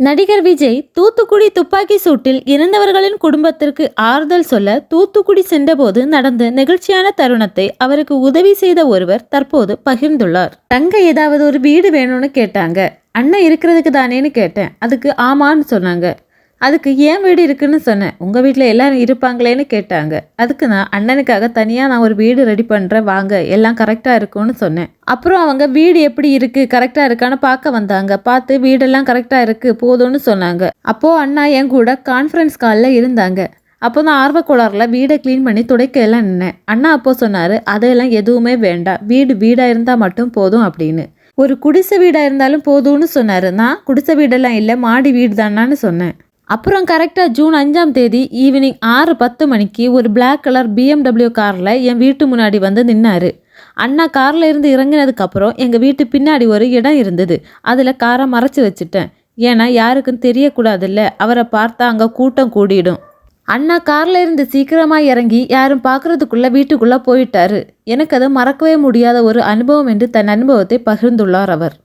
நடிகர் விஜய் தூத்துக்குடி துப்பாக்கி சூட்டில் இறந்தவர்களின் குடும்பத்திற்கு ஆறுதல் சொல்ல தூத்துக்குடி சென்றபோது நடந்த நெகிழ்ச்சியான தருணத்தை அவருக்கு உதவி செய்த ஒருவர் தற்போது பகிர்ந்துள்ளார். தங்க ஏதாவது ஒரு வீடு வேணும்னு கேட்டாங்க. அண்ணன் இருக்கிறதுக்கு தானேன்னு கேட்டேன். அதுக்கு ஆமான்னு சொன்னாங்க. அதுக்கு ஏன் வீடு இருக்குன்னு சொன்னேன். உங்கள் வீட்டில் எல்லாரும் இருப்பாங்களேன்னு கேட்டாங்க. அதுக்கு நான் அண்ணனுக்காக தனியாக நான் ஒரு வீடு ரெடி பண்ணுறேன் வாங்க எல்லாம் கரெக்டாக இருக்கும்னு சொன்னேன். அப்புறம் அவங்க வீடு எப்படி இருக்குது கரெக்டாக இருக்கான்னு பார்க்க வந்தாங்க. பார்த்து வீடெல்லாம் கரெக்டாக இருக்குது போதும்னு சொன்னாங்க. அப்போது அண்ணா என் கூட கான்ஃபரன்ஸ் காலில் இருந்தாங்க. அப்போ நான் ஆர்வக்கோளாறில் வீடை க்ளீன் பண்ணி துடைக்க எல்லாம் நின்னேன். அண்ணா அப்போ சொன்னார் அதெல்லாம் எதுவுமே வேண்டாம். வீடு வீடாக இருந்தால் மட்டும் போதும் அப்படின்னு. ஒரு குடிசை வீடாக இருந்தாலும் போதும்னு சொன்னார். நான் குடிசை வீடெல்லாம் இல்லை மாடி வீடு தானான்னு சொன்னேன். அப்புறம் கரெக்டாக ஜூன் அஞ்சாம் தேதி ஈவினிங் ஆறு பத்து மணிக்கு ஒரு பிளாக் கலர் பிஎம்டபிள்யூ காரில் என் வீட்டு முன்னாடி வந்து நின்னாரு. அண்ணா காரில் இருந்து இறங்கினதுக்கப்புறம் எங்கள் வீட்டு பின்னாடி ஒரு இடம் இருந்தது. அதில் காரை மறைச்சி வச்சுட்டேன். ஏன்னா யாருக்கும் தெரியக்கூடாதுல்ல. அவரை பார்த்தா அங்கே கூட்டம் கூடிடும். அண்ணா காரில் இருந்து சீக்கிரமாக இறங்கி யாரும் பார்க்குறதுக்குள்ளே வீட்டுக்குள்ளே போயிட்டாரு. எனக்கு அது மறக்கவே முடியாத ஒரு அனுபவம் என்று தன் அனுபவத்தை பகிர்ந்துள்ளார் அவர்.